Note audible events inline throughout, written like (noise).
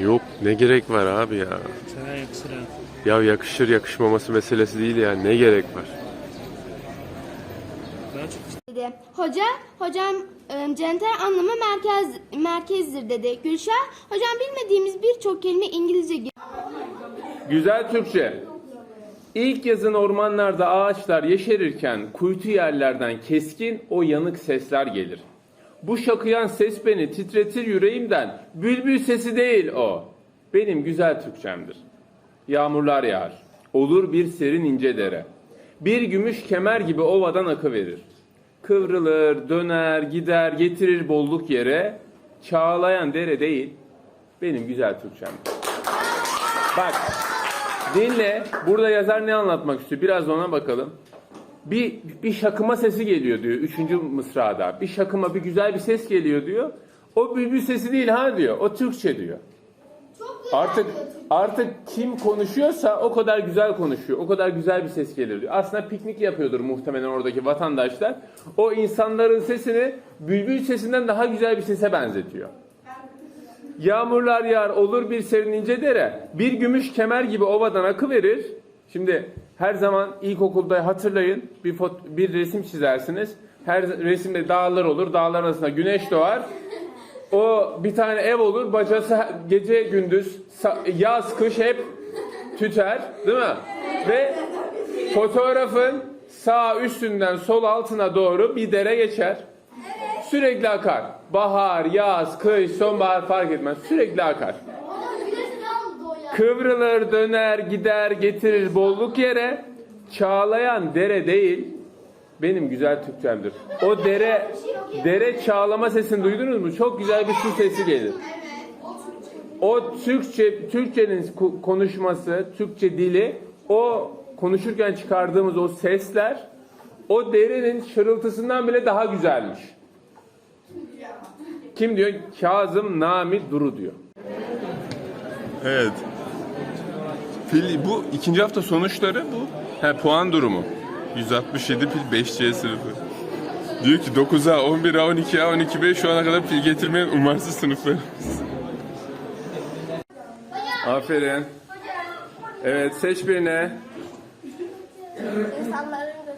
Yok ne gerek var abi ya. Sana yakışır ha. Ya yakışır yakışmaması meselesi değil ya. Ne gerek var? Dedi. Hoca, hocam e, center anlamı merkez merkezdir dedi. Gülşah, hocam bilmediğimiz birçok kelime İngilizce gibi. Güzel Türkçe. İlk yazın ormanlarda ağaçlar yeşerirken kuytu yerlerden keskin o yanık sesler gelir. Bu şakıyan ses beni titretir yüreğimden. Bülbül sesi değil o. Benim güzel Türkçemdir. Yağmurlar yağar. Olur bir serin ince dere. Bir gümüş kemer gibi ovadan akı verir. Kıvrılır, döner, gider, getirir bolluk yere. Çağlayan dere değil, benim güzel Türkçemdir. Bak dinle. Burada yazar ne anlatmak istiyor? Biraz ona bakalım. Bir, bir şakıma sesi geliyor diyor. Üçüncü mısrada. Bir şakıma bir güzel bir ses geliyor diyor. O bülbül sesi değil ha diyor. O Türkçe diyor. Artık artık kim konuşuyorsa o kadar güzel konuşuyor. O kadar güzel bir ses gelir diyor. Aslında piknik yapıyordur muhtemelen oradaki vatandaşlar. O insanların sesini bülbül sesinden daha güzel bir sese benzetiyor. Yağmurlar yağar olur bir serin ince dere. Bir gümüş kemer gibi ovadan akı verir. Şimdi her zaman ilkokulda hatırlayın bir, bir resim çizersiniz. Her resimde dağlar olur. Dağlar arasında güneş doğar. O bir tane ev olur. Bacası gece gündüz yaz kış hep tüter. Değil mi? Ve fotoğrafın sağ üstünden sol altına doğru bir dere geçer. Sürekli akar. Bahar, yaz, kış, sonbahar fark etmez. Sürekli akar. Kıvrılır, döner, gider, getirir bolluk yere. Çağlayan dere değil, benim güzel Türkçemdir. O dere, dere çağlama sesini duydunuz mu? Çok güzel bir su sesi gelir. O Türkçe, Türkçenin konuşması, Türkçe dili, o konuşurken çıkardığımız o sesler, o derenin şırıltısından bile daha güzelmiş. Kim diyor? Kazım Nami Duru diyor. Evet. Pil, bu ikinci hafta sonuçları bu. He, puan durumu. 167 pil 5C sınıfı. Diyor ki 9A, 11A, 12A, 12B şu ana kadar pil getirmeyen umarsız sınıflarımız. Aferin. Evet seç birini.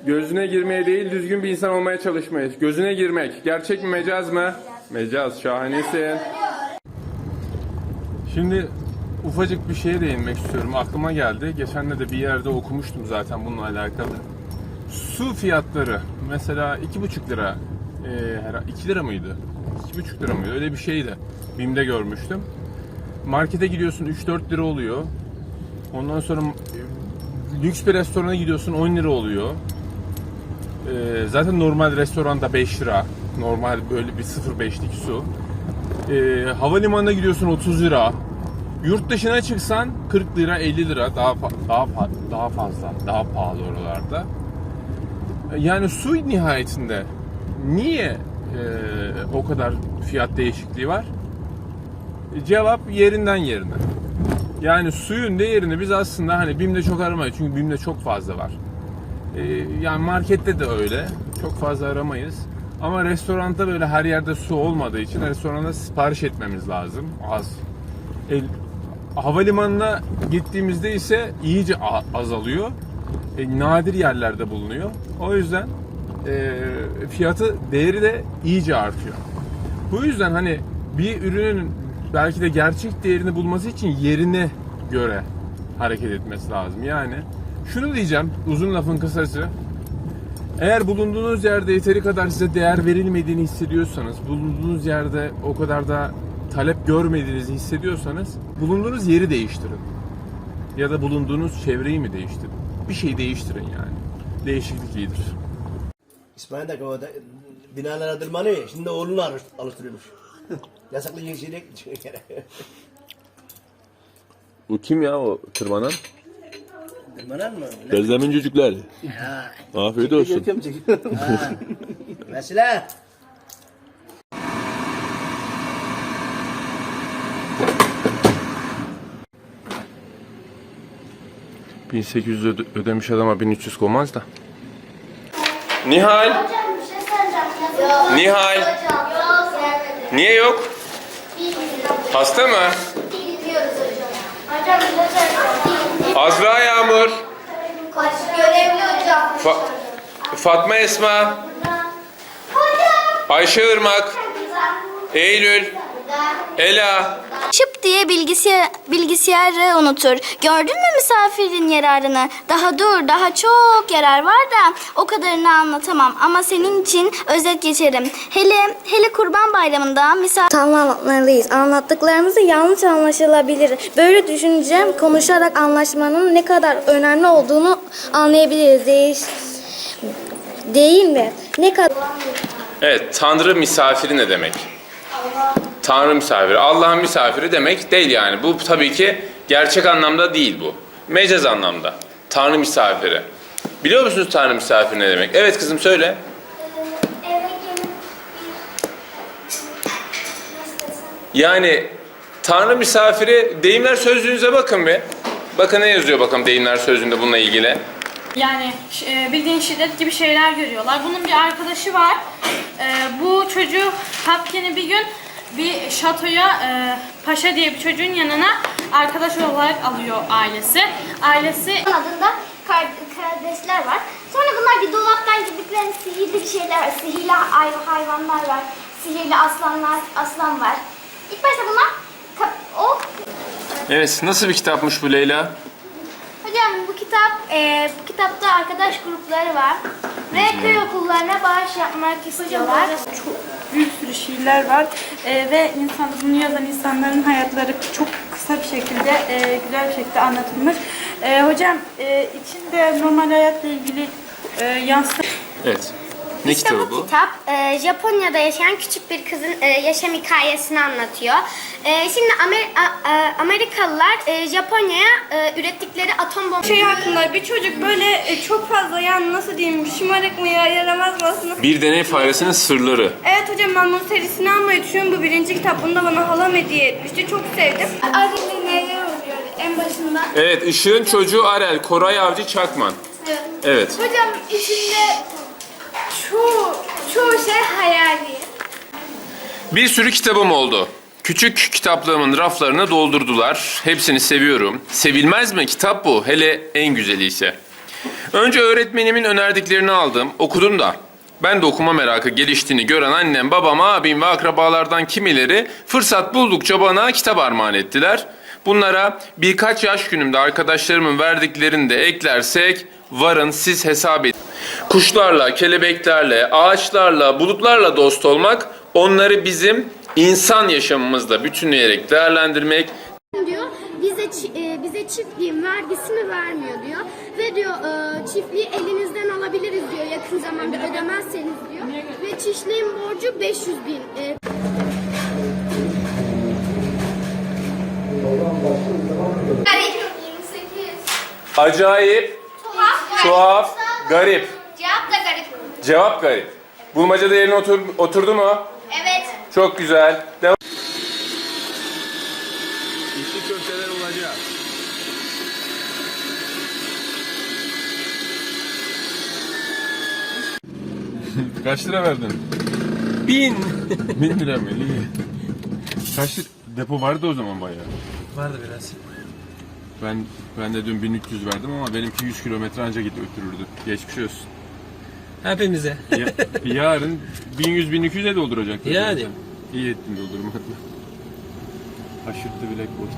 Gözüne girmeye değil düzgün bir insan olmaya çalışmayız. Gözüne girmek. Gerçek mi mecaz mı? Mecaz. Şahanesin. Şimdi ufacık bir şeye değinmek istiyorum. Aklıma geldi. Geçen de bir yerde okumuştum zaten bununla alakalı. Su fiyatları mesela 2,5 lira e, herhalde 2 lira mıydı? 2,5 lira mıydı? Öyle bir şeydi. BİM'de görmüştüm. Markete gidiyorsun 3-4 lira oluyor. Ondan sonra e, lüks bir restorana gidiyorsun 10 lira oluyor. E, zaten normal restoranda 5 lira. Normal böyle bir 0.5'lik su. E, havalimanına gidiyorsun 30 lira. Yurt dışına çıksan 40 lira 50 lira daha daha daha fazla daha pahalı oralarda. Yani su nihayetinde niye e, o kadar fiyat değişikliği var? Cevap yerinden yerine. Yani suyun değerini biz aslında hani BİM'de çok aramayız çünkü BİM'de çok fazla var. E, yani markette de öyle. Çok fazla aramayız. Ama restoranda böyle her yerde su olmadığı için restoranda sipariş etmemiz lazım. Az. Havalimanına gittiğimizde ise iyice azalıyor. E, nadir yerlerde bulunuyor. O yüzden e, fiyatı, değeri de iyice artıyor. Bu yüzden hani bir ürünün belki de gerçek değerini bulması için yerine göre hareket etmesi lazım. Yani şunu diyeceğim uzun lafın kısası. Eğer bulunduğunuz yerde yeteri kadar size değer verilmediğini hissediyorsanız, bulunduğunuz yerde o kadar da talep görmediğinizi hissediyorsanız bulunduğunuz yeri değiştirin. Ya da bulunduğunuz çevreyi mi değiştirin? Bir şey değiştirin yani. Değişiklik iyidir. İsmail de o da binalara tırmanıyor ya, şimdi oğlunu alış, alıştırıyormuş. (laughs) Yasaklı yeşile Bu kim ya o tırmanan? Tırmanan mı? Gözlemin cücükler. Afiyet olsun. Ha. (laughs) Mesela 1800 öde- ödemiş adama 1300 olmaz da. Nihal. Hocam bir şey. Nihal. Yok. Niye yok? Hasta mı? Bilmiyoruz hocam. Hocam bize Azra Yağmur. Kaç görevli hocam. Fa- Fatma Esma. Hocam. Ayşe Irmak. Eylül. Ela. Diye bilgisayar, bilgisayarı unutur. Gördün mü misafirin yararını? Daha dur, daha çok yarar var da o kadarını anlatamam. Ama senin için özet geçerim. Hele hele kurban bayramında misafir... Tam anlatmalıyız. Anlattıklarımızı yanlış anlaşılabilir. Böyle düşünce konuşarak anlaşmanın ne kadar önemli olduğunu anlayabiliriz. Değiş... Değil mi? Ne kadar... Evet, Tanrı misafiri ne demek? Tanrı misafiri, Allah'ın misafiri demek değil yani. Bu tabii ki gerçek anlamda değil bu. Mecaz anlamda. Tanrı misafiri. Biliyor musunuz Tanrı misafiri ne demek? Evet kızım söyle. Yani Tanrı misafiri deyimler sözlüğünüze bakın bir. Bakın ne yazıyor bakalım deyimler sözlüğünde bununla ilgili. Yani e, bildiğin şiddet gibi şeyler görüyorlar. Bunun bir arkadaşı var. E, bu çocuğu Hapkin'i bir gün bir şatoya e, Paşa diye bir çocuğun yanına arkadaş olarak alıyor ailesi. Ailesi adında kar- kardeşler var. Sonra bunlar bir dolaptan girdiklerinde sihirli bir şeyler var. Sihirli hay- hayvanlar var. Sihirli aslanlar, aslan var. İlk başta bunlar o Evet, nasıl bir kitapmış bu Leyla? Hocam bu kitap, e, bu kitapta arkadaş grupları var ve köy okullarına bağış yapmak istiyorlar. çok bir sürü şiirler var Ee, ve insan, bunu yazan insanların hayatları çok kısa bir şekilde, e, güzel bir şekilde anlatılmış. Ee, hocam e, içinde normal hayatla ilgili e, yansıtan Evet. Ne İşte bu kitap e, Japonya'da yaşayan küçük bir kızın e, yaşam hikayesini anlatıyor. E, şimdi Amer- A- A- Amerikalılar e, Japonya'ya e, ürettikleri atom bomba şey hakkında bir çocuk böyle e, çok fazla yani nasıl diyeyim şımarık mı ya yaramaz mı aslında? Bir deney faresinin sırları. Evet hocam ben bunun serisini almayı düşünüyorum. Bu birinci kitap. Bunu da bana halam hediye etmişti. Çok sevdim. Arada neler oluyor en başında? Evet, Işığın çocuğu Arel, Koray Avcı Çakman. Evet. Hocam içinde çoğu, çoğu şey hayali. Bir sürü kitabım oldu. Küçük kitaplığımın raflarını doldurdular. Hepsini seviyorum. Sevilmez mi kitap bu? Hele en güzeli ise. Önce öğretmenimin önerdiklerini aldım, okudum da. Ben de okuma merakı geliştiğini gören annem, babam, abim ve akrabalardan kimileri fırsat buldukça bana kitap armağan ettiler. Bunlara birkaç yaş günümde arkadaşlarımın verdiklerini de eklersek varın siz hesap edin. Kuşlarla, kelebeklerle, ağaçlarla, bulutlarla dost olmak, onları bizim insan yaşamımızda bütünleyerek değerlendirmek, diyor bize e, bize çiftliğin vergisini vermiyor diyor ve diyor e, çiftliği elinizden alabiliriz diyor yakın zamanda ödemezseniz diyor ve çiftliğin borcu 500 bin e, Garip. 28. acayip, Tuhaf. tuhaf, garip. Cevap garip. Bulmaca da yerine otur, oturdu mu? Evet. Çok güzel. Devam. İçli köfteler olacak. (laughs) Kaç lira verdin? Bin. (laughs) Bin lira mı? İyi. Kaç lira? Depo vardı o zaman bayağı. Vardı biraz. Ben ben de dün 1300 verdim ama benimki 100 kilometre anca git götürürdü. Geçmiş olsun. Hepimize. Ya- yarın 1100-1200'e dolduracak. Yani. İyi ettin doldurmakla. Aşırttı Blackboard.